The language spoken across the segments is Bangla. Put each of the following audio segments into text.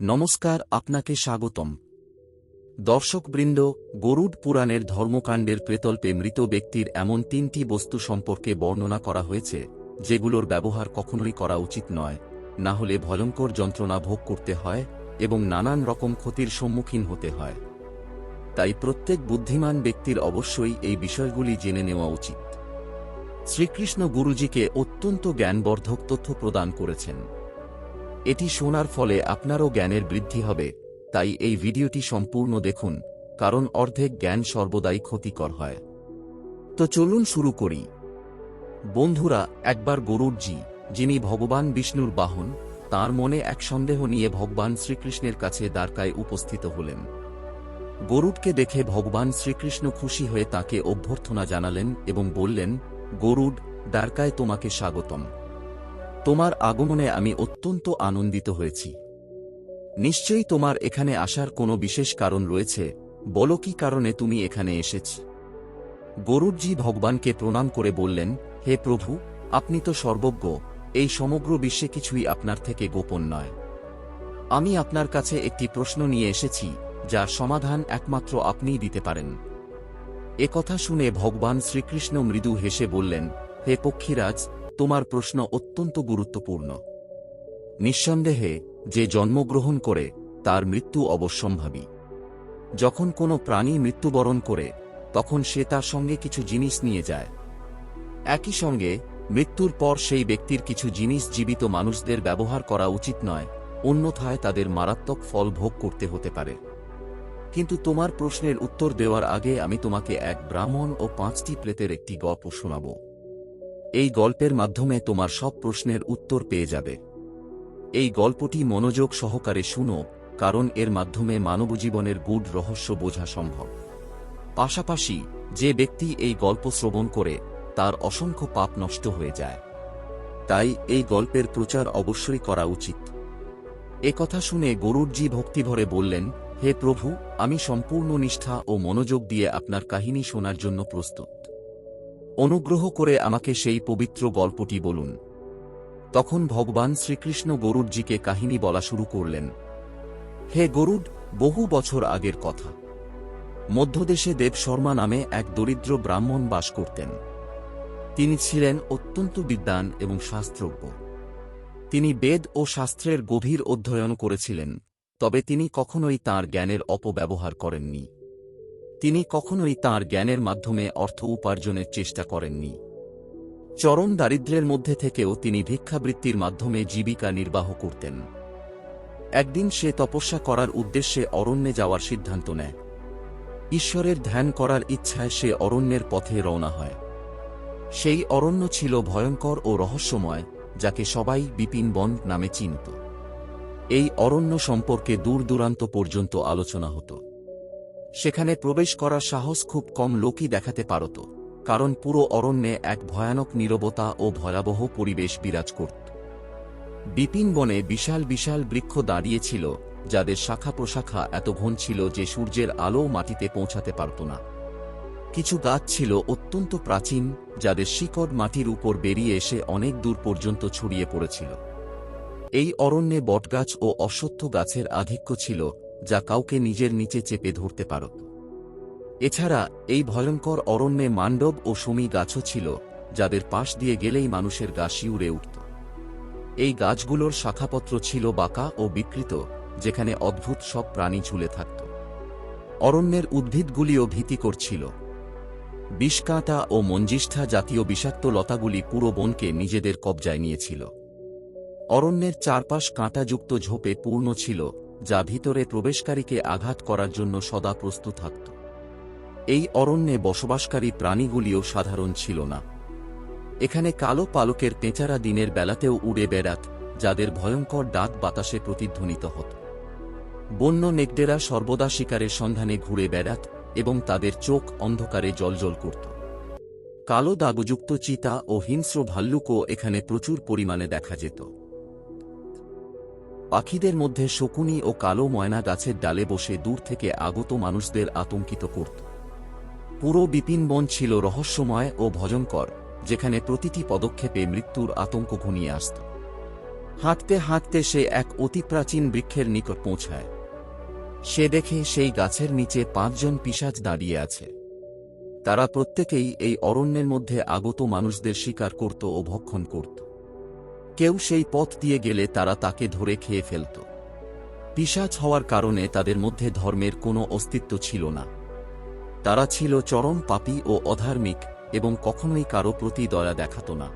নমস্কার আপনাকে স্বাগতম। দর্শকবৃন্দ, গরুড পুরাণের ধর্মকাণ্ডের প্রেতল্পে মৃত ব্যক্তির এমন তিনটি বস্তু সম্পর্কে বর্ণনা করা হয়েছে, যেগুলোর ব্যবহার কখনোই করা উচিত নয়। না হলে ভয়ঙ্কর যন্ত্রণা ভোগ করতে হয় এবং নানান রকম ক্ষতির সম্মুখীন হতে হয়। তাই প্রত্যেক বুদ্ধিমান ব্যক্তির অবশ্যই এই বিষয়গুলি জেনে নেওয়া উচিত। শ্রীকৃষ্ণ গুরুজিকে অত্যন্ত জ্ঞানবর্ধক তথ্য প্রদান করেছেন। এটি শোনার ফলে আপনারও জ্ঞানের বৃদ্ধি হবে, তাই এই ভিডিওটি সম্পূর্ণ দেখুন, কারণ অর্ধেক জ্ঞান সর্বদাই ক্ষতিকর হয়। তো চলুন শুরু করি। বন্ধুরা, একবার গরুড়জি যিনি ভগবান বিষ্ণুর বাহন, তার মনে এক সন্দেহ নিয়ে ভগবান শ্রীকৃষ্ণের কাছে দ্বারকায় উপস্থিত হলেন। গরুডকে দেখে ভগবান শ্রীকৃষ্ণ খুশি হয়ে তাকে অভ্যর্থনা জানালেন এবং বললেন গরুড দ্বারকায় তোমাকে স্বাগতম। তোমার আগমনে আমি অত্যন্ত আনন্দিত হয়েছি। নিশ্চয়ই তোমার এখানে আসার কোনো বিশেষ কারণ রয়েছে, বলো কি কারণে তুমি এখানে এসেছ? গরুড়জি ভগবানকে প্রণাম করে বললেন, হে প্রভু, আপনি তো সর্বজ্ঞ, এই সমগ্র বিশ্বে কিছুই আপনার থেকে গোপন নয়। আমি আপনার কাছে একটি প্রশ্ন নিয়ে এসেছি, যার সমাধান একমাত্র আপনিই দিতে পারেন। এ কথা শুনে ভগবান শ্রীকৃষ্ণ মৃদু হেসে বললেন, হে পক্ষীরাজ তোমার প্রশ্ন অত্যন্ত গুরুত্বপূর্ণ। নিঃসন্দেহে, যে জন্মগ্রহণ করে, তার মৃত্যু অবশ্যম্ভাবী। যখন কোনো প্রাণী মৃত্যুবরণ করে, তখন সে তার সঙ্গে কিছু জিনিস নিয়ে যায়। একই সঙ্গে, মৃত্যুর পর সেই ব্যক্তির কিছু জিনিস জীবিত মানুষদের ব্যবহার করা উচিত নয়, অন্যথায় তাদের মারাত্মক ফল ভোগ করতে হতে পারে। কিন্তু তোমার প্রশ্নের উত্তর দেওয়ার আগে আমি তোমাকে এক ব্রাহ্মণ ও পাঁচটি প্রেতের একটি গল্প শোনাব। এই গল্পের মাধ্যমে তোমার সব প্রশ্নের উত্তর পেয়ে যাবে। এই গল্পটি মনোযোগ সহকারে শুনো, কারণ এর মাধ্যমে মানবজীবনের গুড় রহস্য বোঝা সম্ভব। পাশাপাশি, যে ব্যক্তি এই গল্প শ্রবণ করে, তার অসংখ্য পাপ নষ্ট হয়ে যায়। তাই এই গল্পের প্রচার অবশ্যই করা উচিত। এ কথা শুনে গরুড়জি ভক্তিভরে বললেন, হে প্রভু, আমি সম্পূর্ণ নিষ্ঠা ও মনোযোগ দিয়ে আপনার কাহিনী শোনার জন্য প্রস্তুত। অনুগ্রহ করে আমাকে সেই পবিত্র গল্পটি বলুন। তখন ভগবান শ্রীকৃষ্ণ গরুড়জিকে কাহিনী বলা শুরু করলেন। হে গরুড, বহু বছর আগের কথা। মধ্যদেশে দেব শর্মা নামে এক দরিদ্র ব্রাহ্মণ বাস করতেন। তিনি ছিলেন অত্যন্ত বিদ্বান এবং শাস্ত্রজ্ঞ। তিনি বেদ ও শাস্ত্রের গভীর অধ্যয়ন করেছিলেন, তবে তিনি কখনোই তার জ্ঞানের অপব্যবহার করেননি। তিনি কখনোই তার জ্ঞানের মাধ্যমে অর্থ উপার্জনের চেষ্টা করেননি। চরম দারিদ্র্যের মধ্যে থেকেও তিনি ভিক্ষাবৃত্তির মাধ্যমে জীবিকা নির্বাহ করতেন। একদিন সে তপস্যা করার উদ্দেশ্যে অরণ্যে যাওয়ার সিদ্ধান্ত নেয়। ঈশ্বরের ধ্যান করার ইচ্ছায় সে অরণ্যের পথে রওনা হয়। সেই অরণ্য ছিল ভয়ঙ্কর ও রহস্যময়, যাকে সবাই বিপিন বন নামে চিনত। এই অরণ্য সম্পর্কে দূর দূরান্ত পর্যন্ত আলোচনা হতো। সেখানে প্রবেশ করার সাহস খুব কম লোকই দেখাতে পারত, কারণ পুরো অরণ্যে এক ভয়ানক নীরবতা ও ভয়াবহ পরিবেশ বিরাজ করত। বিপিন বনে বিশাল বিশাল বৃক্ষ দাঁড়িয়েছিল যাদের শাখা প্রশাখা এত ঘন ছিল যে সূর্যের আলো মাটিতে পৌঁছাতে পারত না। কিছু গাছ ছিল অত্যন্ত প্রাচীন, যাদের শিকড় মাটির উপর বেরিয়ে এসে অনেক দূর পর্যন্ত ছড়িয়ে পড়েছিল। এই অরণ্যে বটগাছ ও অশ্বত্থ গাছের আধিক্য ছিল যা কাউকে নিজের নিচে চেপে ধরতে পারত এছাড়া, এই ভয়ঙ্কর অরণ্যে মান্ডব ও সুমি গাছও ছিল, যাদের পাশ দিয়ে গেলেই মানুষের গা শিউরে উঠত। এই গাছগুলোর শাখাপত্র ছিল বাঁকা ও বিকৃত, যেখানে অদ্ভুত সব প্রাণী ঝুলে থাকত। অরণ্যের উদ্ভিদগুলিও ভীতিকর ছিল। বিষকাঁটা ও মঞ্জিষ্ঠা জাতীয় বিষাক্ত লতাগুলি পুরো বনকে নিজেদের কবজায় নিয়েছিল। অরণ্যের চারপাশ কাঁটাযুক্ত ঝোপে পূর্ণ ছিল যা ভিতরে প্রবেশকারীকে আঘাত করার জন্য সদা প্রস্তুত থাকত। এই অরণ্যে বসবাসকারী প্রাণীগুলিও সাধারণ ছিল না। এখানে কালো পালকের পেঁচারা দিনের বেলাতেও উড়ে বেড়াত, যাদের ভয়ঙ্কর ডাক বাতাসে প্রতিধ্বনিত হত। বন্য নেকড়েরা সর্বদা শিকারের সন্ধানে ঘুরে বেড়াত এবং তাদের চোখ অন্ধকারে জলজল করত। কালো দাগযুক্ত চিতা ও হিংস্র ভাল্লুকও এখানে প্রচুর পরিমাণে দেখা যেত। পাখিদের মধ্যে শকুনি ও কালো ময়না গাছের ডালে বসে দূর থেকে আগত মানুষদের আতঙ্কিত করত। পুরো বিপিনবন ছিল রহস্যময় ও ভজঙ্কর যেখানে প্রতিটি পদক্ষেপে মৃত্যুর আতঙ্ক ঘনিয়ে আসত। হাঁটতে হাঁটতে সে এক অতি প্রাচীন বৃক্ষের নিকট পৌঁছায়। সে দেখে সেই গাছের নিচে পাঁচজন পিশাচ দাঁড়িয়ে আছে। তারা প্রত্যেকেই এই অরণ্যের মধ্যে আগত মানুষদের শিকার করত ও ভক্ষণ করত। কেউ সেই পথ দিয়ে গেলে তারা তাকে ধরে খেয়ে ফেলত। পিশাচ হওয়ার কারণে তাদের মধ্যে ধর্মের কোনো অস্তিত্ব ছিল না। তারা ছিল চরম পাপী ও অধার্মিক এবং কখনোই কারও প্রতি দয়া দেখাত না।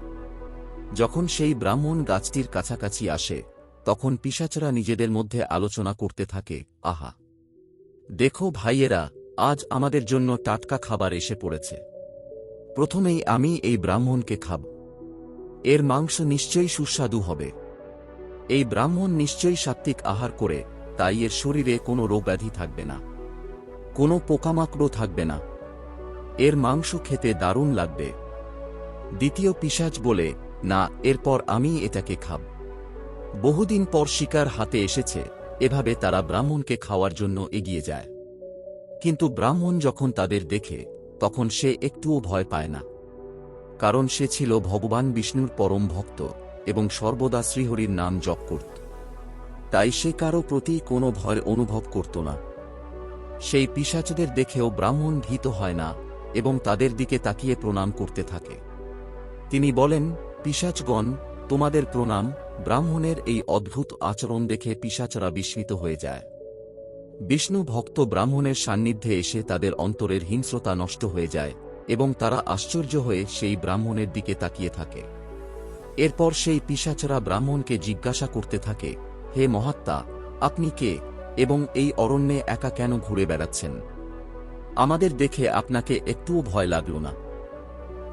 যখন সেই ব্রাহ্মণ গাছটির কাছাকাছি আসে, তখন পিসাচরা নিজেদের মধ্যে আলোচনা করতে থাকে, আহা! দেখো ভাইয়েরা, আজ আমাদের জন্য টাটকা খাবার এসে পড়েছে। প্রথমেই আমি এই ব্রাহ্মণকে খাব। এর মাংস নিশ্চয়ই সুস্বাদু হবে। এই ব্রাহ্মণ নিশ্চয়ই সাত্ত্বিক আহার করে, তাই এর শরীরে কোনো রোগব্যাধি থাকবে না। কোনো পোকামাকড়ও থাকবে না। এর মাংস খেতে দারুণ লাগবে। দ্বিতীয় পিসাজ বলে, না, এরপর আমি এটাকে খাব। বহুদিন পর শিকার হাতে এসেছে, এভাবে তারা ব্রাহ্মণকে খাওয়ার জন্য এগিয়ে যায়। কিন্তু ব্রাহ্মণ যখন তাদের দেখে, তখন সে একটুও ভয় পায় না। কারণ সে ছিল ভগবান বিষ্ণুর পরম ভক্ত এবং সর্বদা শ্রীহরির নাম জপ করত। তাই সে কারও প্রতি কোনো ভয় অনুভব করত না। সেই পিসাচদের দেখেও ব্রাহ্মণ ভীত হয় না এবং তাদের দিকে তাকিয়ে প্রণাম করতে থাকে। তিনি বলেন, পিসাচগণ, তোমাদের প্রণাম, ব্রাহ্মণের এই অদ্ভুত আচরণ দেখে পিসাচরা বিস্মিত হয়ে যায়। বিষ্ণু ভক্ত ব্রাহ্মণের সান্নিধ্যে এসে তাদের অন্তরের হিংস্রতা নষ্ট হয়ে যায় এবং তারা আশ্চর্য হয়ে সেই ব্রাহ্মণের দিকে তাকিয়ে থাকে। এরপর সেই পিসাচরা ব্রাহ্মণকে জিজ্ঞাসা করতে থাকে, হে মহাত্মা, আপনি কে এবং এই অরণ্যে একা কেন ঘুরে বেড়াচ্ছেন? আমাদের দেখে আপনাকে একটুও ভয় লাগল না।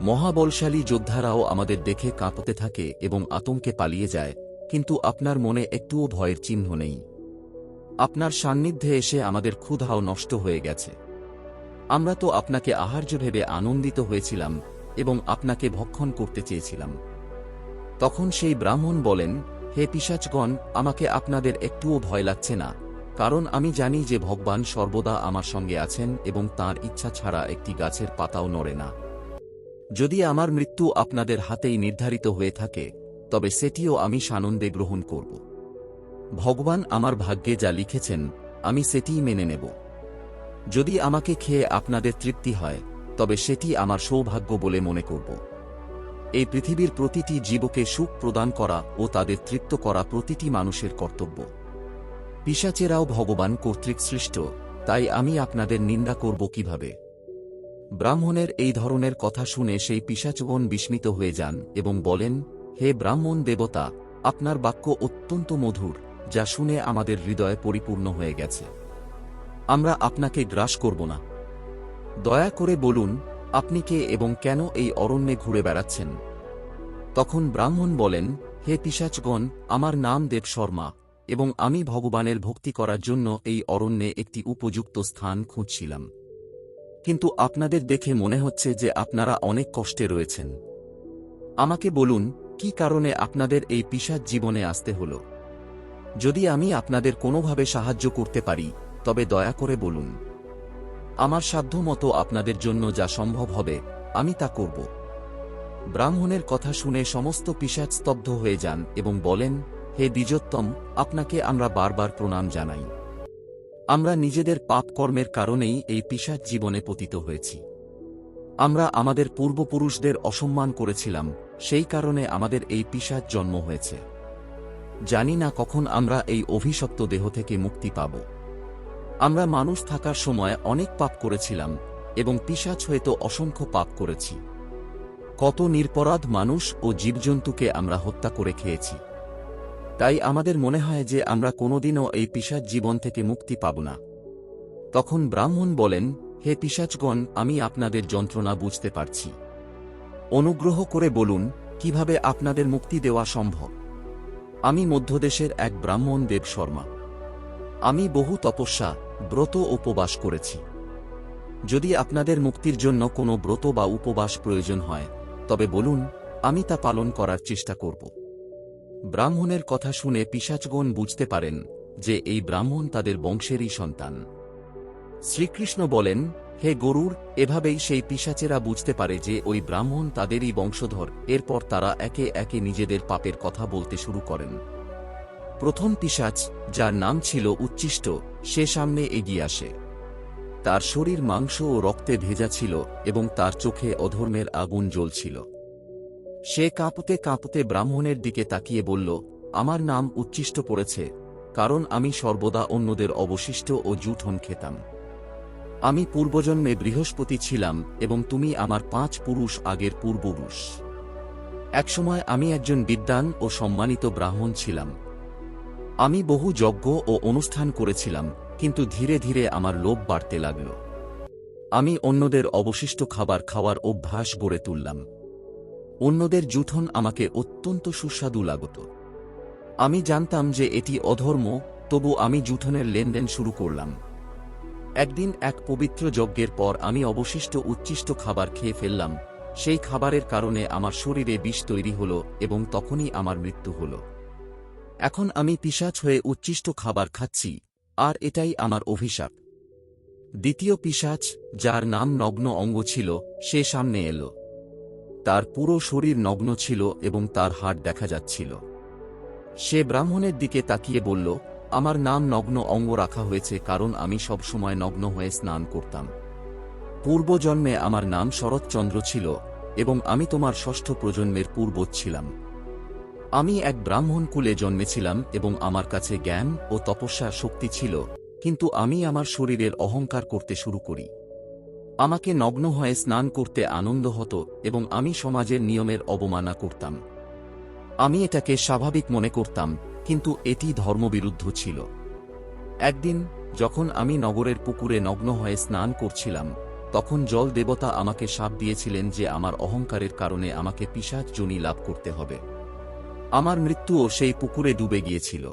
মহাবলশালী যোদ্ধারাও আমাদের দেখে কাঁপতে থাকে এবং আতঙ্কে পালিয়ে যায়, কিন্তু আপনার মনে একটুও ভয়ের চিহ্ন নেই। আপনার সান্নিধ্যে এসে আমাদের ক্ষুধাও নষ্ট হয়ে গেছে। আমরা তো আপনাকে আহার্য ভেবে আনন্দিত হয়েছিলাম এবং আপনাকে ভক্ষণ করতে চেয়েছিলাম। তখন সেই ব্রাহ্মণ বলেন, হে পিসাচগণ আমাকে আপনাদের একটুও ভয় লাগছে না, কারণ আমি জানি যে ভগবান সর্বদা আমার সঙ্গে আছেন এবং তার ইচ্ছা ছাড়া একটি গাছের পাতাও নড়ে না। যদি আমার মৃত্যু আপনাদের হাতেই নির্ধারিত হয়ে থাকে, তবে সেটিও আমি সানন্দে গ্রহণ করব। ভগবান আমার ভাগ্যে যা লিখেছেন, আমি সেটিই মেনে নেব। যদি আমাকে খেয়ে আপনাদের তৃপ্তি হয়, তবে সেটি আমার সৌভাগ্য বলে মনে করব। এই পৃথিবীর প্রতিটি জীবকে সুখ প্রদান করা ও তাদের তৃপ্ত করা প্রতিটি মানুষের কর্তব্য। পিসাচেরাও ভগবান কর্তৃক সৃষ্ট, তাই আমি আপনাদের নিন্দা করব কীভাবে? ব্রাহ্মণের এই ধরনের কথা শুনে সেই পিসাচগণ বিস্মিত হয়ে যান এবং বলেন, হে ব্রাহ্মণ দেবতা, আপনার বাক্য অত্যন্ত মধুর, যা শুনে আমাদের হৃদয়ে পরিপূর্ণ হয়ে গেছে। আমরা আপনাকে গ্রাস করব না। দয়া করে বলুন, আপনি কে এবং কেন এই অরণ্যে ঘুরে বেড়াচ্ছেন? তখন ব্রাহ্মণ বলেন, হে পিসাচগণ আমার নাম দেব শর্মা, এবং আমি ভগবানের ভক্তি করার জন্য এই অরণ্যে একটি উপযুক্ত স্থান খুঁজছিলাম। কিন্তু আপনাদের দেখে মনে হচ্ছে যে আপনারা অনেক কষ্টে রয়েছেন। আমাকে বলুন, কি কারণে আপনাদের এই পিসাজ জীবনে আসতে হল? যদি আমি আপনাদের কোনোভাবে সাহায্য করতে পারি তবে দয়া করে বলুন, আমার সাধ্যমতো আপনাদের জন্য যা সম্ভব হবে, আমি তা করব। ব্রাহ্মণের কথা শুনে সমস্ত পিসাজ স্তব্ধ হয়ে যান এবং বলেন, হে দ্বিজোত্তম, আপনাকে আমরা বারবার প্রণাম জানাই। আমরা নিজেদের পাপ কর্মের কারণেই এই পিসাজ জীবনে পতিত হয়েছি। আমরা আমাদের পূর্বপুরুষদের অসম্মান করেছিলাম, সেই কারণে আমাদের এই পিসাজ জন্ম হয়েছে। জানি না কখন আমরা এই অভিশপ্ত দেহ থেকে মুক্তি পাব। আমরা মানুষ থাকার সময় অনেক পাপ করেছিলাম এবং পিসাচ হয়তো অসংখ্য পাপ করেছি। কত নিরপরাধ মানুষ ও জীবজন্তুকে আমরা হত্যা করে খেয়েছি। তাই আমাদের মনে হয় যে আমরা কোনোদিনও এই পিসাচ জীবন থেকে মুক্তি পাব না। তখন ব্রাহ্মণ বলেন, হে পিসাচগণ আমি আপনাদের যন্ত্রণা বুঝতে পারছি। অনুগ্রহ করে বলুন, কীভাবে আপনাদের মুক্তি দেওয়া সম্ভব? আমি মধ্যদেশের এক ব্রাহ্মণ দেব শর্মা আমি বহু তপস্যা ব্রত উপবাস করেছি। যদি আপনাদের মুক্তির জন্য কোনো ব্রত বা উপবাস প্রয়োজন হয়, তবে বলুন, আমি তা পালন করার চেষ্টা করব। ব্রাহ্মণের কথা শুনে পিসাচগণ বুঝতে পারেন যে এই ব্রাহ্মণ তাদের বংশেরই সন্তান। শ্রীকৃষ্ণ বলেন, হে গরুর, এভাবেই সেই পিসাচেরা বুঝতে পারে যে ওই ব্রাহ্মণ তাদেরই বংশধর। এরপর তারা একে একে নিজেদের পাপের কথা বলতে শুরু করেন। প্রথম পিশাচ, যার নাম ছিল উচ্ছিষ্ট, সে সামনে এগিয়ে আসে। তার শরীর মাংস ও রক্তে ভেজা ছিল এবং তার চোখে অধর্মের আগুন জ্বলছিল। সে কাঁপতে কাঁপতে ব্রাহ্মণের দিকে তাকিয়ে বলল, আমার নাম উচ্ছিষ্ট পড়েছে, কারণ আমি সর্বদা অন্যদের অবশিষ্ট ও জুঠন খেতাম। আমি পূর্বজন্মে বৃহস্পতি ছিলাম এবং তুমি আমার পাঁচ পুরুষ আগের পূর্বপুরুষ। একসময় আমি একজন বিদ্বান ও সম্মানিত ব্রাহ্মণ ছিলাম। আমি বহু যজ্ঞ ও অনুষ্ঠান করেছিলাম, কিন্তু ধীরে ধীরে আমার লোভ বাড়তে লাগল। আমি অন্যদের অবশিষ্ট খাবার খাওয়ার অভ্যাস গড়ে তুললাম। অন্যদের জুঠন আমাকে অত্যন্ত সুস্বাদু লাগত। আমি জানতাম যে এটি অধর্ম, তবু আমি জুঠনের লেনদেন শুরু করলাম। একদিন এক পবিত্র যজ্ঞের পর আমি অবশিষ্ট উচ্ছিষ্ট খাবার খেয়ে ফেললাম, সেই খাবারের কারণে আমার শরীরে বিষ তৈরি হল এবং তখনই আমার মৃত্যু হল। এখন আমি পিসাচ হয়ে উচ্ছিষ্ট খাবার খাচ্ছি, আর এটাই আমার অভিশাপ। দ্বিতীয় পিসাচ যার নাম নগ্ন অঙ্গ ছিল, সে সামনে এলো। তার পুরো শরীর নগ্ন ছিল এবং তার হাট দেখা যাচ্ছিল। সে ব্রাহ্মণের দিকে তাকিয়ে বলল, আমার নাম নগ্ন অঙ্গ রাখা হয়েছে কারণ আমি সব সময় নগ্ন হয়ে স্নান করতাম। পূর্বজন্মে আমার নাম শরৎচন্দ্র ছিল এবং আমি তোমার ষষ্ঠ প্রজন্মের পূর্বজ ছিলাম। আমি এক ব্রাহ্মণ কুলে জন্মেছিলাম এবং আমার কাছে জ্ঞান ও তপস্যার শক্তি ছিল, কিন্তু আমি আমার শরীরের অহংকার করতে শুরু করি। আমাকে নগ্ন হয়ে স্নান করতে আনন্দ হতো এবং আমি সমাজের নিয়মের অবমাননা করতাম। আমি এটাকে স্বাভাবিক মনে করতাম, কিন্তু এটি ধর্মবিরুদ্ধ ছিল। একদিন, যখন আমি নগরের পুকুরে নগ্ন হয়ে স্নান করছিলাম, তখন জল দেবতা আমাকে সাপ দিয়েছিলেন যে আমার অহংকারের কারণে আমাকে পিসাচ জনি লাভ করতে হবে। আমার মৃত্যুও সেই পুকুরে ডুবে গিয়েছিল।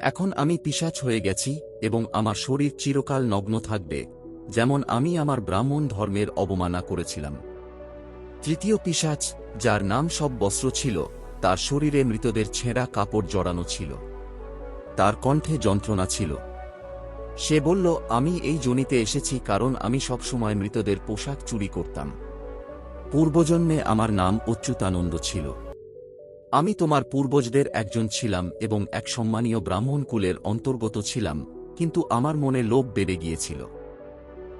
এখন আমি পিসাচ হয়ে গেছি এবং আমার শরীর চিরকাল নগ্ন থাকবে, যেমন আমি আমার ব্রাহ্মণ ধর্মের অবমাননা করেছিলাম। তৃতীয় পিসাচ যার নাম সব বস্ত্র ছিল, তার শরীরে মৃতদের ছেঁড়া কাপড় জড়ানো ছিল। তার কণ্ঠে যন্ত্রণা ছিল। সে বলল, আমি এই জনিতে এসেছি কারণ আমি সবসময় মৃতদের পোশাক চুরি করতাম। পূর্বজন্মে আমার নাম অচ্যুতানন্দ ছিল। আমি তোমার পূর্বজদের একজন ছিলাম এবং এক সম্মানীয় ব্রাহ্মণ কুলের অন্তর্গত ছিলাম, কিন্তু আমার মনে লোভ বেড়ে গিয়েছিল।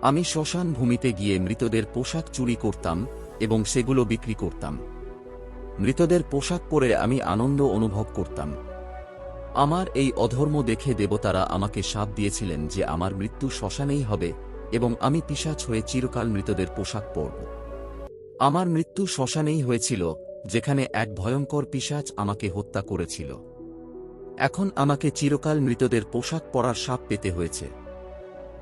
আমি শ্মশান ভূমিতে গিয়ে মৃতদের পোশাক চুরি করতাম এবং সেগুলো বিক্রি করতাম। মৃতদের পোশাক পরে আমি আনন্দ অনুভব করতাম। আমার এই অধর্ম দেখে দেবতারা আমাকে সাপ দিয়েছিলেন যে আমার মৃত্যু শ্মশানেই হবে এবং আমি পিসাচ হয়ে চিরকাল মৃতদের পোশাক পরব। আমার মৃত্যু শ্মশানেই হয়েছিল যেখানে এক ভয়ঙ্কর পিসাচ আমাকে হত্যা করেছিল। এখন আমাকে চিরকাল মৃতদের পোশাক পরার সাপ পেতে হয়েছে।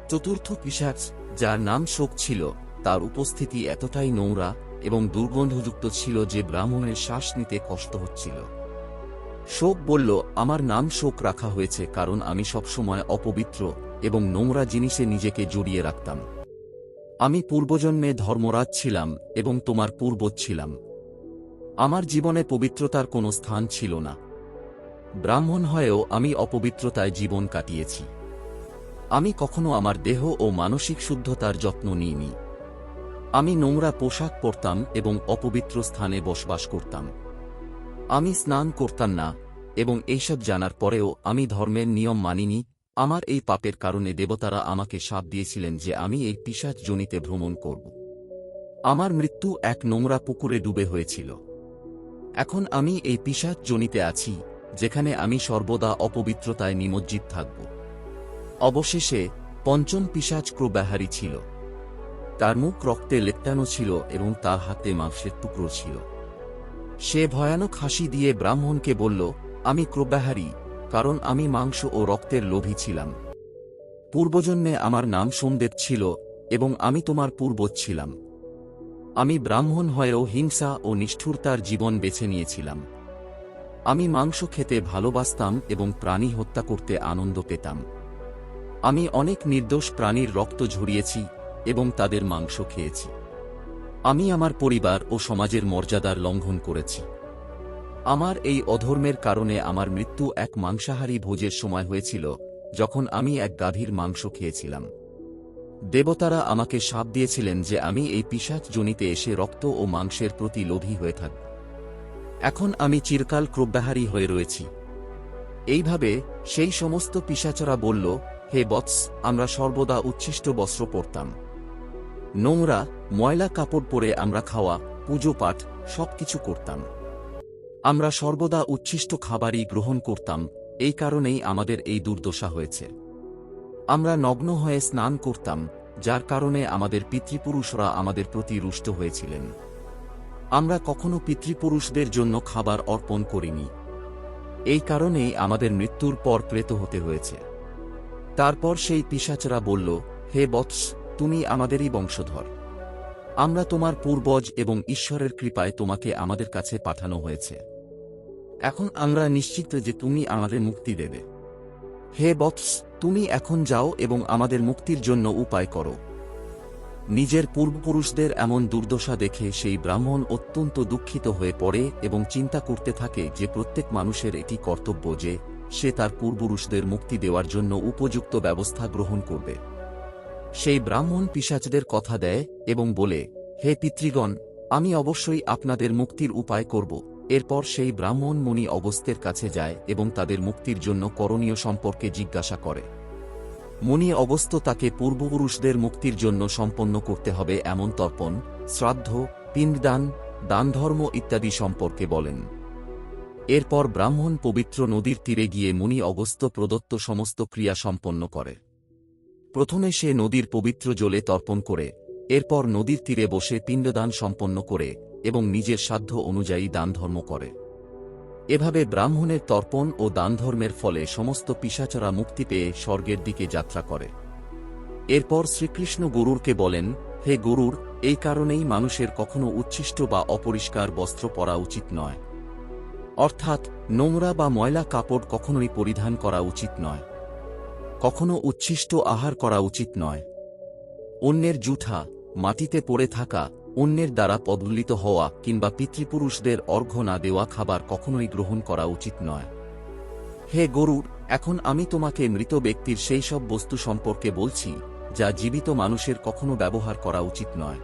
চতুর্থ পিসাচ যার নাম শোক ছিল, তার উপস্থিতি এতটাই নোংরা এবং দুর্গন্ধযুক্ত ছিল যে ব্রাহ্মণের শ্বাস নিতে কষ্ট হচ্ছিল। শোক বলল, আমার নাম শোক রাখা হয়েছে কারণ আমি সবসময় অপবিত্র এবং নোংরা জিনিসে নিজেকে জড়িয়ে রাখতাম। আমি পূর্বজন্মে ধর্মরাজ ছিলাম এবং তোমার পূর্বজ ছিলাম। আমার জীবনে পবিত্রতার কোনো স্থান ছিল না। ব্রাহ্মণ হয়েও আমি অপবিত্রতায় জীবন কাটিয়েছি। আমি কখনো আমার দেহ ও মানসিক শুদ্ধতার যত্ন নিইনি। আমি নোংরা পোশাক পরতাম এবং অপবিত্র স্থানে বসবাস করতাম। আমি স্নান করতাম না, এবং এইসব জানার পরেও আমি ধর্মের নিয়ম মানিনি। আমার এই পাপের কারণে দেবতারা আমাকে সাপ দিয়েছিলেন যে আমি এই পিসাচ জনিতে ভ্রমণ করব। আমার মৃত্যু এক নোংরা পুকুরে ডুবে হয়েছিল। এখন আমি এই পিসাচ জনিতে আছি, যেখানে আমি সর্বদা অপবিত্রতায় নিমজ্জিত থাকব। অবশেষে পঞ্চম পিসাচ ক্রোব্যাহারি ছিল। তার মুখ রক্তে লেপ্টানো ছিল এবং তার হাতে মাংসের টুকরো ছিল। সে ভয়ানক হাসি দিয়ে ব্রাহ্মণকে বলল, আমি ক্রোব্যাহারি, কারণ আমি মাংস ও রক্তের লোভী ছিলাম। পূর্বজন্মে আমার নাম সোমদেব ছিল এবং আমি তোমার পূর্বজ ছিলাম। আমি ব্রাহ্মণ হয়েও হিংসা ও নিষ্ঠুরতার জীবন বেছে নিয়েছিলাম। আমি মাংস খেতে ভালোবাসতাম এবং প্রাণী হত্যা করতে আনন্দ পেতাম। আমি অনেক নির্দোষ প্রাণীর রক্ত ঝরিয়েছি এবং তাদের মাংস খেয়েছি। আমি আমার পরিবার ও সমাজের মর্যাদার লঙ্ঘন করেছি। আমার এই অধর্মের কারণে আমার মৃত্যু এক মাংসাহারী ভোজের সময় হয়েছিল, যখন আমি এক গাভীর মাংস খেয়েছিলাম। দেবতারা আমাকে সাপ দিয়েছিলেন যে আমি এই পিসাচ জনিতে এসে রক্ত ও মাংসের প্রতি লোভী হয়ে থাকব এখন আমি চিরকাল ক্রোব্যাহারী হয়ে রয়েছি। এইভাবে সেই সমস্ত পিসাচরা বলল, হে বৎস, আমরা সর্বদা উচ্ছিষ্ট বস্ত্র পরতাম। নোংরা, ময়লা কাপড় পরে আমরা খাওয়া, পুজো পাঠ, সবকিছু করতাম। আমরা সর্বদা উচ্ছিষ্ট খাবারই গ্রহণ করতাম, এই কারণেই আমাদের এই দুর্দশা হয়েছে। আমরা নগ্ন হয়ে স্নান করতাম, যার কারণে আমাদের পিতৃপুরুষরা আমাদের প্রতি রুষ্ট হয়েছিলেন। আমরা কখনো পিতৃপুরুষদের জন্য খাবার অর্পণ করিনি। এই কারণেই আমাদের মৃত্যুর পর প্রেত হতে হয়েছে। তারপর সেই পিসাচরা বলল, হে বৎস, তুমি আমাদেরই বংশধর। আমরা তোমার পূর্বজ এবং ঈশ্বরের কৃপায় তোমাকে আমাদের কাছে পাঠানো হয়েছে। এখন আমরা নিশ্চিত যে তুমি আমাদের মুক্তি দেবে। হে বৎস তুমি এখন যাও এবং আমাদের মুক্তির জন্য উপায় করো। নিজের পূর্বপুরুষদের এমন দুর্দশা দেখে সেই ব্রাহ্মণ অত্যন্ত দুঃখিত হয়ে পড়ে এবং চিন্তা করতে থাকে যে প্রত্যেক মানুষের এটি কর্তব্য যে সে তার পূর্বপুরুষদের মুক্তি দেওয়ার জন্য উপযুক্ত ব্যবস্থা গ্রহণ করবে। সেই ব্রাহ্মণ পিসাচদের কথা দেয় এবং বলে, হে পিতৃগণ, আমি অবশ্যই আপনাদের মুক্তির উপায় করব। এরপর সেই ব্রাহ্মণ মুনি অগস্ত্যের কাছে যায় এবং তাদের মুক্তির জন্য করণীয় সম্পর্কে জিজ্ঞাসা করে। মুনি অগস্ত্য তাকে পূর্বপুরুষদের মুক্তির জন্য সম্পন্ন করতে হবে এমন তর্পণ, শ্রাদ্ধ, পিণ্ডদান, দানধর্ম ইত্যাদি সম্পর্কে বলেন। এরপর ব্রাহ্মণ পবিত্র নদীর তীরে গিয়ে মুনি অগস্ত্য প্রদত্ত সমস্ত ক্রিয়া সম্পন্ন করে। প্রথমে সে নদীর পবিত্র জলে তর্পণ করে, এরপর নদীর তীরে বসে পিণ্ডদান সম্পন্ন করে এবং নিজের সাধ্য অনুযায়ী দানধর্ম করে। এভাবে ব্রাহ্মণের তর্পণ ও দানধর্মের ফলে সমস্ত পিসাচরা মুক্তি পেয়ে স্বর্গের দিকে যাত্রা করে। এরপর শ্রীকৃষ্ণ গরুরকে বলেন, হে গরুর, এই কারণেই মানুষের কখনো উচ্ছিষ্ট বা অপরিষ্কার বস্ত্র পরা উচিত নয়। অর্থাৎ, নোংরা বা ময়লা কাপড় কখনোই পরিধান করা উচিত নয়। কখনো উচ্ছিষ্ট আহার করা উচিত নয়। অন্যের জুঠা, মাটিতে পড়ে থাকা অন্যের দ্বারা পদলিত হওয়া কিংবা পিতৃপুরুষদের অর্ঘ্য না দেওয়া খাবার কখনোই গ্রহণ করা উচিত নয়। হে গরুর, এখন আমি তোমাকে মৃত ব্যক্তির সেই সব বস্তু সম্পর্কে বলছি, যা জীবিত মানুষের কখনো ব্যবহার করা উচিত নয়।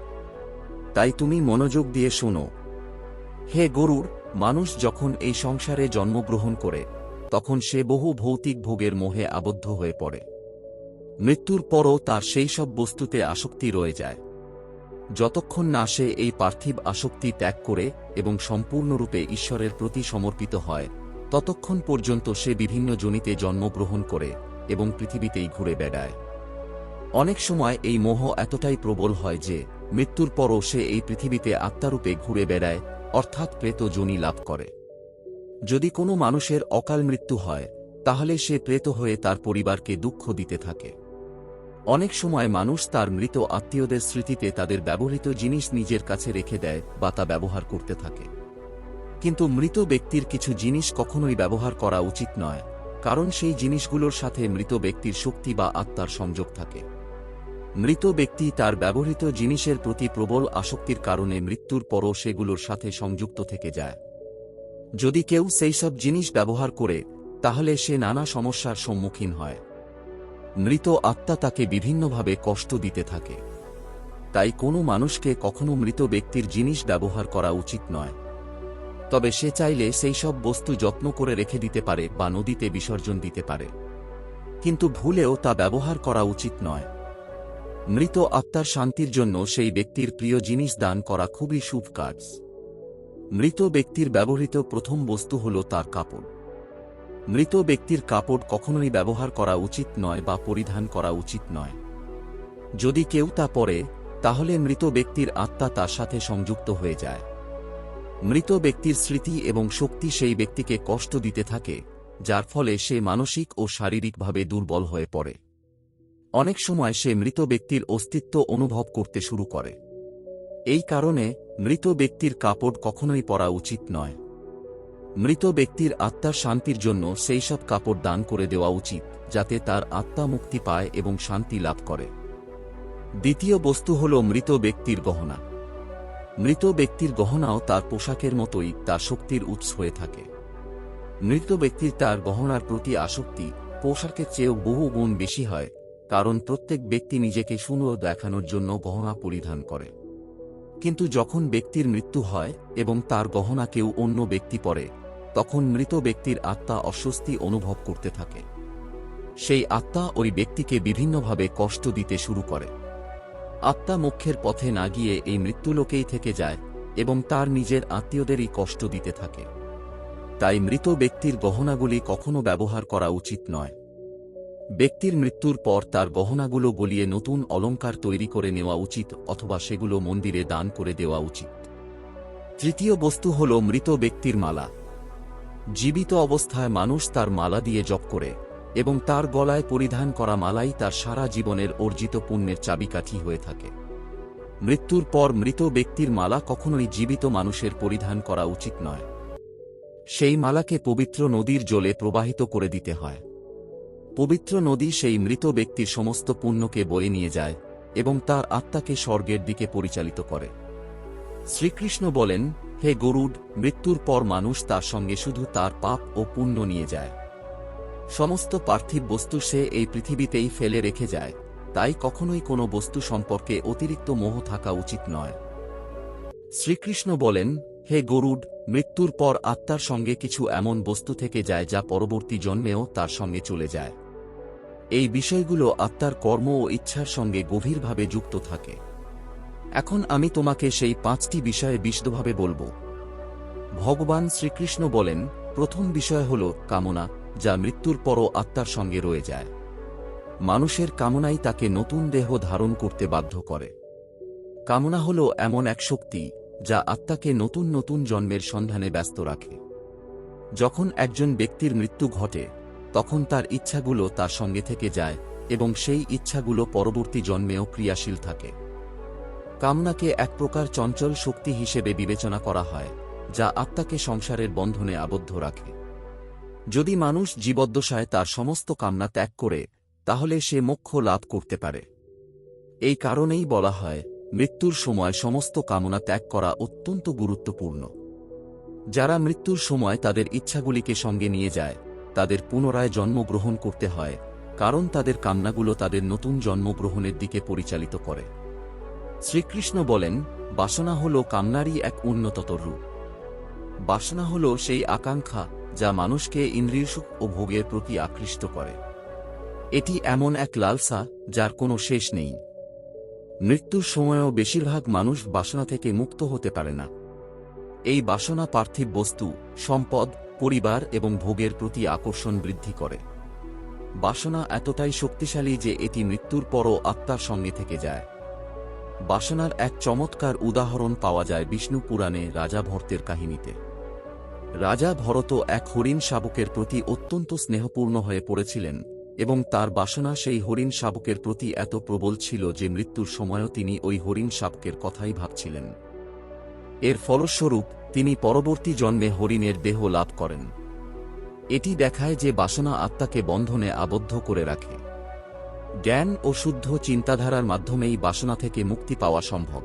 তাই তুমি মনোযোগ দিয়ে শোনো। হে গরুর, মানুষ যখন এই সংসারে জন্মগ্রহণ করে, তখন সে বহু ভৌতিক ভোগের মোহে আবদ্ধ হয়ে পড়ে। মৃত্যুর পরও তার সেই সব বস্তুতে আসক্তি রয়ে যায়। যতক্ষণ না সে এই পার্থিব আসক্তি ত্যাগ করে এবং সম্পূর্ণরূপে ঈশ্বরের প্রতি সমর্পিত হয়, ততক্ষণ পর্যন্ত সে বিভিন্ন জনিতে জন্মগ্রহণ করে এবং পৃথিবীতেই ঘুরে বেড়ায়। অনেক সময় এই মোহ এতটাই প্রবল হয় যে, মৃত্যুর পরও সে এই পৃথিবীতে আত্মারূপে ঘুরে বেড়ায়, অর্থাৎ প্রেত জনি লাভ করে। যদি কোনো মানুষের অকাল মৃত্যু হয়, তাহলে সে প্রেত হয়ে তার পরিবারকে দুঃখ দিতে থাকে। অনেক সময় মানুষ তার মৃত আত্মীয়দের স্মৃতিতে তাদের ব্যবহৃত জিনিস নিজের কাছে রেখে দেয় বা তা ব্যবহার করতে থাকে। কিন্তু মৃত ব্যক্তির কিছু জিনিস কখনোই ব্যবহার করা উচিত নয়, কারণ সেই জিনিসগুলোর সাথে মৃত ব্যক্তির শক্তি বা আত্মার সংযোগ থাকে। মৃত ব্যক্তি তার ব্যবহৃত জিনিসের প্রতি প্রবল আসক্তির কারণে মৃত্যুর পরও সেগুলোর সাথে সংযুক্ত থেকে যায়। যদি কেউ সেই সব জিনিস ব্যবহার করে, তাহলে সে নানা সমস্যার সম্মুখীন হয়। মৃত আত্মা তাকে বিভিন্নভাবে কষ্ট দিতে থাকে। তাই কোনো মানুষকে কখনো মৃত ব্যক্তির জিনিস ব্যবহার করা উচিত নয়। তবে সে চাইলে সেই সব বস্তু যত্ন করে রেখে দিতে পারে বা নদীতে বিসর্জন দিতে পারে। কিন্তু ভুলেও তা ব্যবহার করা উচিত নয়। মৃত আত্মার শান্তির জন্য সেই ব্যক্তির প্রিয় জিনিস দান করা খুবই শুভ কাজ। মৃত ব্যক্তির ব্যবহৃত প্রথম বস্তু হল তার কাপড়। মৃত ব্যক্তির কাপড় কখনোই ব্যবহার করা উচিত নয় বা পরিধান করা উচিত নয়। যদি কেউ তা পরে, তাহলে মৃত ব্যক্তির আত্মা তার সাথে সংযুক্ত হয়ে যায়। মৃত ব্যক্তির স্মৃতি এবং শক্তি সেই ব্যক্তিকে কষ্ট দিতে থাকে, যার ফলে সে মানসিক ও শারীরিকভাবে দুর্বল হয়ে পড়ে। অনেক সময় সে মৃত ব্যক্তির অস্তিত্ব অনুভব করতে শুরু করে। এই কারণে মৃত ব্যক্তির কাপড় কখনোই পরা উচিত নয়। মৃত ব্যক্তির আত্মার শান্তির জন্য সেই সব কাপড় দান করে দেওয়া উচিত, যাতে তার আত্মা মুক্তি পায় এবং শান্তি লাভ করে। দ্বিতীয় বস্তু হল মৃত ব্যক্তির গহনা। মৃত ব্যক্তির গহনাও তার পোশাকের মতোই তার শক্তির উৎস হয়ে থাকে। মৃত ব্যক্তির তার গহনার প্রতি আসক্তি পোশাকের চেয়েও বহু গুণ বেশি হয়, কারণ প্রত্যেক ব্যক্তি নিজেকে সুন্দর দেখানোর জন্য গহনা পরিধান করে। কিন্তু যখন ব্যক্তির মৃত্যু হয় এবং তার গহনা কেউ অন্য ব্যক্তি পরে তখন মৃত ব্যক্তির আত্মা অস্বস্তি অনুভব করতে থাকে। সেই আত্মা ওই ব্যক্তিকে বিভিন্নভাবে কষ্ট দিতে শুরু করে। আত্মা মুখ্যের পথে না গিয়ে এই মৃত্যুলোকেই থেকে যায় এবং তার নিজের আত্মীয়দেরই কষ্ট দিতে থাকে। তাই মৃত ব্যক্তির গহনাগুলি কখনো ব্যবহার করা উচিত নয়। ব্যক্তির মৃত্যুর পর তার গহনাগুলো গলিয়ে নতুন অলংকার তৈরি করে নেওয়া উচিত অথবা সেগুলো মন্দিরে দান করে দেওয়া উচিত। তৃতীয় বস্তু হল মৃত ব্যক্তির মালা। জীবিত অবস্থায় মানুষ তার মালা দিয়ে জপ করে, এবং তার গলায় পরিধান করা মালাই তার সারা জীবনের অর্জিত পুণ্যের চাবিকাঠি হয়ে থাকে। মৃত্যুর পর মৃত ব্যক্তির মালা কখনোই জীবিত মানুষের পরিধান করা উচিত নয়। সেই মালাকে পবিত্র নদীর জলে প্রবাহিত করে দিতে হয়। পবিত্র নদী সেই মৃত ব্যক্তির সমস্ত পুণ্যকে বয়ে নিয়ে যায়, এবং তার আত্মাকে স্বর্গের দিকে পরিচালিত করে। শ্রীকৃষ্ণ বলেন হে গরুড, মৃত্যুর পর মানুষ তার সঙ্গে শুধু তার পাপ ও পুণ্য নিয়ে যায়। সমস্ত পার্থিব বস্তু সে এই পৃথিবীতেই ফেলে রেখে যায়, তাই কখনোই কোনো বস্তু সম্পর্কে অতিরিক্ত মোহ থাকা উচিত নয়। শ্রীকৃষ্ণ বলেন, হে গরুড, মৃত্যুর পর আত্মার সঙ্গে কিছু এমন বস্তু থেকে যায় যা পরবর্তী জন্মেও তার সঙ্গে চলে যায়। এই বিষয়গুলো আত্মার কর্ম ও ইচ্ছার সঙ্গে গভীরভাবে যুক্ত থাকে। এখন আমি তোমাকে সেই পাঁচটি বিষয়ে বিশদভাবে বলব। ভগবান শ্রীকৃষ্ণ বলেন, প্রথম বিষয় হল কামনা, যা মৃত্যুর পরও আত্মার সঙ্গে রয়ে যায়। মানুষের কামনাই তাকে নতুন দেহ ধারণ করতে বাধ্য করে। কামনা হল এমন এক শক্তি, যা আত্মাকে নতুন নতুন জন্মের সন্ধানে ব্যস্ত রাখে। যখন একজন ব্যক্তির মৃত্যু ঘটে, তখন তার ইচ্ছাগুলো তার সঙ্গে থেকে যায় এবং সেই ইচ্ছাগুলো পরবর্তী জন্মেও ক্রিয়াশীল থাকে। কামনাকে এক প্রকার চঞ্চল শক্তি হিসেবে বিবেচনা করা হয়, যা আত্মাকে সংসারের বন্ধনে আবদ্ধ রাখে। যদি মানুষ জীবদ্দশায় তার সমস্ত কামনা ত্যাগ করে, তাহলে সে মোক্ষ লাভ করতে পারে। এই কারণেই বলা হয়, মৃত্যুর সময় সমস্ত কামনা ত্যাগ করা অত্যন্ত গুরুত্বপূর্ণ। যারা মৃত্যুর সময় তাদের ইচ্ছাগুলিকে সঙ্গে নিয়ে যায়, তাদের পুনরায় জন্মগ্রহণ করতে হয়, কারণ তাদের কামনাগুলো তাদের নতুন জন্মগ্রহণের দিকে পরিচালিত করে। শ্রীকৃষ্ণ বলেন, বাসনা হল কামনারই এক উন্নততর রূপ। বাসনা হল সেই আকাঙ্ক্ষা যা মানুষকে ইন্দ্রিয়সুখ ও ভোগের প্রতি আকৃষ্ট করে। এটি এমন এক লালসা যার কোনো শেষ নেই। মৃত্যুর সময়ও বেশিরভাগ মানুষ বাসনা থেকে মুক্ত হতে পারে না। এই বাসনা পার্থিব বস্তু, সম্পদ, পরিবার এবং ভোগের প্রতি আকর্ষণ বৃদ্ধি করে। বাসনা এতটাই শক্তিশালী যে এটি মৃত্যুর পরও আত্মার সঙ্গে থেকে যায়। বাসনার এক চমৎকার উদাহরণ পাওয়া যায় বিষ্ণু পুরাণে রাজা ভরতের কাহিনীতে। রাজা ভরত এক হরিণ শাবকের প্রতি অত্যন্ত স্নেহপূর্ণ হয়ে পড়েছিলেন এবং তার বাসনা সেই হরিণ শাবকের প্রতি এত প্রবল ছিল যে মৃত্যুর সময়ও তিনি ওই হরিণ শাবকের কথাই ভাবছিলেন। এর ফলস্বরূপ তিনি পরবর্তী জন্মে হরিণের দেহ লাভ করেন। এটি দেখায় যে বাসনা আত্মাকে বন্ধনে আবদ্ধ করে রাখে। জ্ঞান ও শুদ্ধ চিন্তাধারার মাধ্যমেই বাসনা থেকে মুক্তি পাওয়া সম্ভব।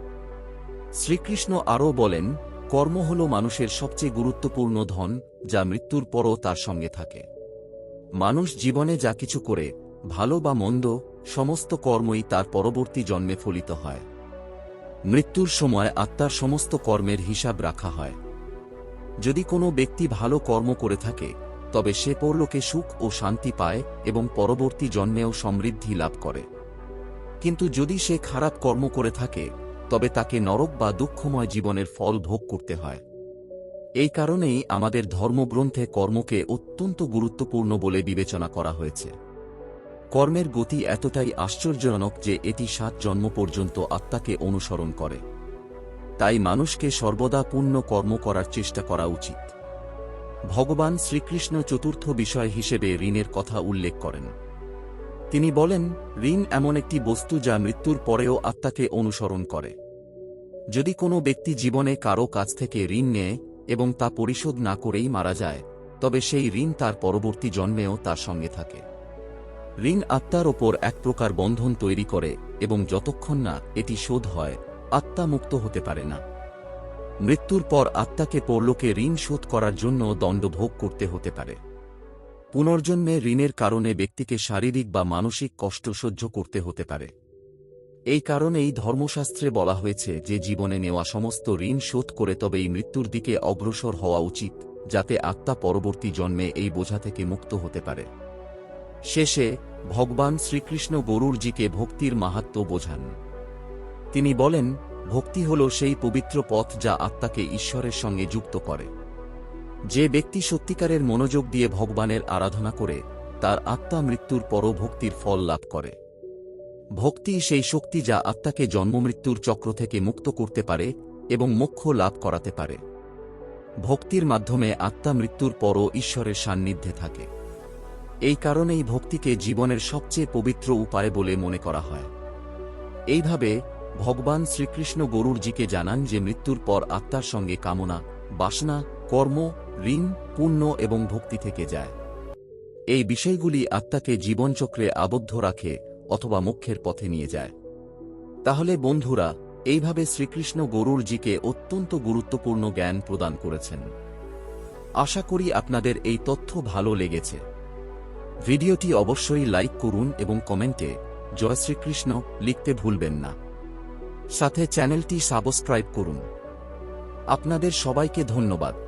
শ্রীকৃষ্ণ আরও বলেন, কর্ম হল মানুষের সবচেয়ে গুরুত্বপূর্ণ ধন, যা মৃত্যুর পরও তার সঙ্গে থাকে। মানুষ জীবনে যা কিছু করে, ভালো বা মন্দ, সমস্ত কর্মই তার পরবর্তী জন্মে ফলিত হয়। মৃত্যুর সময় আত্মার সমস্ত কর্মের হিসাব রাখা হয়। যদি কোনো ব্যক্তি ভালো কর্ম করে থাকে তবে সে পরলোকে সুখ ও শান্তি পায় এবং পরবর্তী জন্মেও সমৃদ্ধি লাভ করে। কিন্তু যদি সে খারাপ কর্ম করে থাকে, তবে তাকে নরক বা দুঃখময় জীবনের ফল ভোগ করতে হয়। এই কারণেই আমাদের ধর্মগ্রন্থে কর্মকে অত্যন্ত গুরুত্বপূর্ণ বলে বিবেচনা করা হয়েছে। কর্মের গতি এতটাই আশ্চর্যজনক যে এটি সাত জন্ম পর্যন্ত আত্মাকে অনুসরণ করে। তাই মানুষকে সর্বদা পূর্ণ কর্ম করার চেষ্টা করা উচিত। ভগবান শ্রীকৃষ্ণ চতুর্থ বিষয় হিসেবে ঋণের কথা উল্লেখ করেন। তিনি বলেন, ঋণ এমন একটি বস্তু যা মৃত্যুর পরেও আত্মাকে অনুসরণ করে। যদি কোনো ব্যক্তি জীবনে কারও কাছ থেকে ঋণ নেয় এবং তা পরিশোধ না করেই মারা যায়, তবে সেই ঋণ তার পরবর্তী জন্মেও তার সঙ্গে থাকে। ঋণ আত্মার ওপর এক প্রকার বন্ধন তৈরি করে এবং যতক্ষণ না এটি শোধ হয়, আত্মা মুক্ত হতে পারে না। মৃত্যুর পর আত্মাকে পরলোকে ঋণ শোধ করার জন্য দণ্ড ভোগ করতে হতে পারে। পুনর্জন্মে ঋণের কারণে ব্যক্তিকে শারীরিক বা মানসিক কষ্ট সহ্য করতে হতে পারে। এই কারণেই ধর্মশাস্ত্রে বলা হয়েছে যে জীবনে নেওয়া সমস্ত ঋণ শোধ করে তবেই মৃত্যুর দিকে অগ্রসর হওয়া উচিত, যাতে আত্মা পরবর্তী জন্মে এই বোঝা থেকে মুক্ত হতে পারে। শেষে, ভগবান শ্রীকৃষ্ণ গরুরজিকে ভক্তির মাহাত্ম্য বোঝান। তিনি বলেন ভক্তি হল সেই পবিত্র পথ যা আত্মাকে ঈশ্বরের সঙ্গে যুক্ত করে। যে ব্যক্তি সত্যিকারের মনোযোগ দিয়ে ভগবানের আরাধনা করে, তার আত্মা মৃত্যুর পরও ভক্তির ফল লাভ করে। ভক্তি সেই শক্তি যা আত্মাকে জন্মমৃত্যুর চক্র থেকে মুক্ত করতে পারে এবং মোক্ষ লাভ করাতে পারে। ভক্তির মাধ্যমে আত্মা মৃত্যুর পরও ঈশ্বরের সান্নিধ্যে থাকে। এই কারণেই ভক্তিকে জীবনের সবচেয়ে পবিত্র উপায় বলে মনে করা হয়। এইভাবে ভগবান শ্রীকৃষ্ণ গরুরজিকে জানান যে মৃত্যুর পর আত্মার সঙ্গে কামনা, বাসনা, কর্ম, ঋণ, পুণ্য এবং ভক্তি থেকে যায়। এই বিষয়গুলি আত্মাকে জীবনচক্রে আবদ্ধ রাখে অথবা মোক্ষের পথে নিয়ে যায়। তাহলে বন্ধুরা, এইভাবে শ্রীকৃষ্ণ গরুরজিকে অত্যন্ত গুরুত্বপূর্ণ জ্ঞান প্রদান করেছেন। আশা করি আপনাদের এই তথ্য ভালো লেগেছে। ভিডিওটি অবশ্যই লাইক করুন এবং কমেন্টে জয় শ্রীকৃষ্ণ লিখতে ভুলবেন না। সাথে চ্যানেলটি সাবস্ক্রাইব করুন। আপনাদের সবাইকে ধন্যবাদ।